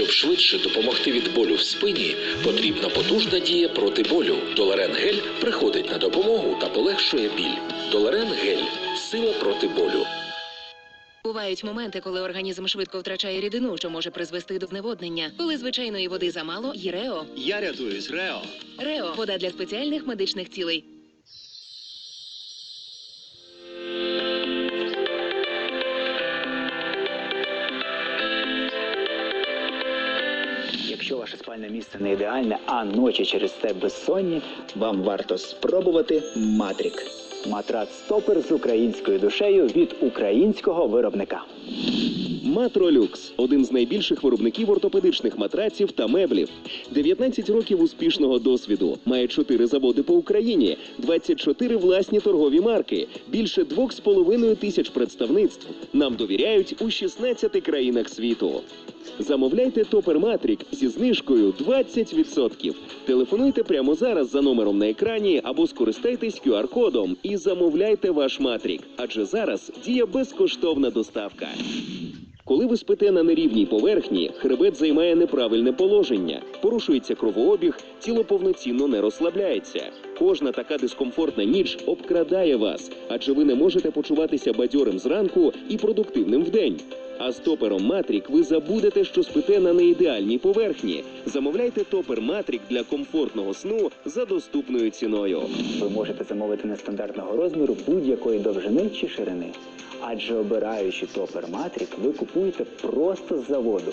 Щоб швидше допомогти від болю в спині, потрібна потужна дія проти болю. Доларен гель приходить на допомогу та полегшує біль. Доларен гель сила проти болю. Бувають моменти, коли організм швидко втрачає рідину, що може призвести до зневоднення. Коли звичайної води замало, є Рео. Я рятуюсь, Рео. Рео вода для спеціальних медичних цілей. Якщо ваше спальне місце не ідеальне, а ночі через це безсонні, вам варто спробувати Матрік. Матрац стопер з українською душею від українського виробника. Матролюкс один з найбільших виробників ортопедичних матраців та меблів. 19 років успішного досвіду. Має 4 заводи по Україні, 24 власні торгові марки, більше 2,5 тисяч представництв. Нам довіряють у 16 країнах світу. Замовляйте Топер Матрік зі знижкою 20%. Телефонуйте прямо зараз за номером на екрані або скористайтесь QR-кодом і замовляйте ваш матрік. Адже зараз діє безкоштовна доставка. Коли ви спите на нерівній поверхні, хребет займає неправильне положення, порушується кровообіг, тіло повноцінно не розслабляється. Кожна така дискомфортна ніч обкрадає вас, адже ви не можете почуватися бадьорим зранку і продуктивним вдень. А з топером Матрік ви забудете, що спите на неідеальній поверхні. Замовляйте топер Матрік для комфортного сну за доступною ціною. Ви можете замовити нестандартного розміру будь-якої довжини чи ширини. Адже обираючи топер Матрік, ви купуєте просто з заводу.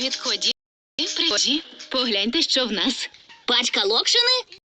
Привіт, ході. Привіт. Погляньте, що в нас. Пачка локшини?